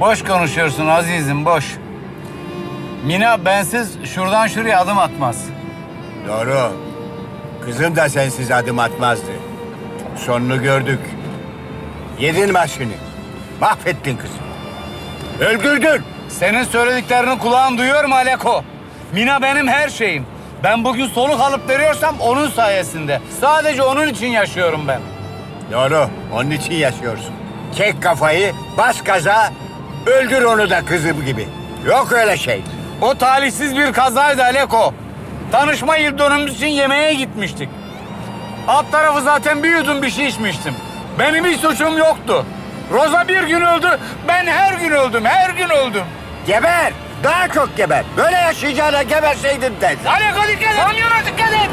Boş konuşuyorsun azizim boş. Mina bensiz şuradan şuraya adım atmaz. Doğru. Kızım da sensiz adım atmazdı. Sonunu gördük. Yedin başını. Mahvettin kızı. Öldürdün. Senin söylediklerini kulağın duyuyor mu Aleko? Mina benim her şeyim. Ben bugün soluk alıp veriyorsam onun sayesinde. Sadece onun için yaşıyorum ben. Doğru. Onun için yaşıyorsun. Çek kafayı, bas gaza, öldür onu da kızım gibi. Yok öyle şey. O talihsiz bir kazaydı Aleko. Tanışma yıl dönümümüz için yemeğe gitmiştik. Alt tarafı zaten bir yudum bir şey içmiştim. Benim hiç suçum yoktu. Roza bir gün öldü, ben her gün öldüm, her gün öldüm. Geber. Daha çok geber. Böyle yaşayacağına geberseydin de. Aleko dikkat et! Kamyona dikkat et!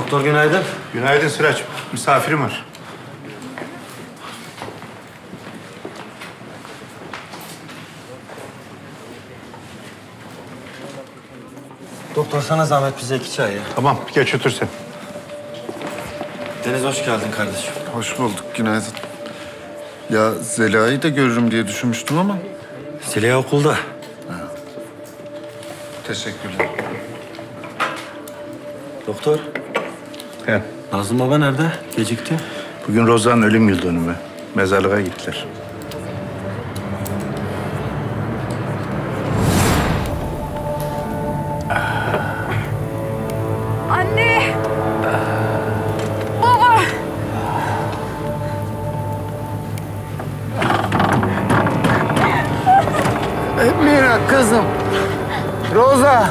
Doktor günaydın. Günaydın Sıraç. Misafirim var. Doktor sana zahmet bize iki çay ya. Tamam, geç otur sen. Deniz hoş geldin kardeşim. Hoş bulduk, günaydın. Ya Zeliha'yı da görürüm diye düşünmüştüm ama Zeliha okulda. teşekkürler. Doktor, He. Nazım baba nerede? Gecikti. Bugün Rozan'ın ölüm yıl dönümü. Mezarlığa gittiler. Anne! Baba! Mina kızım. Roza.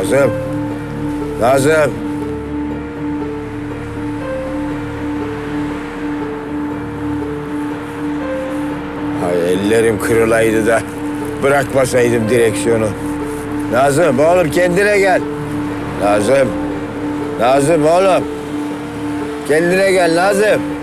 Nazım. Nazım. Ay ellerim kırılaydı da bırakmasaydım direksiyonu. Nazım oğlum kendine gel. Nazım. Nazım oğlum. Kendine gel Nazım.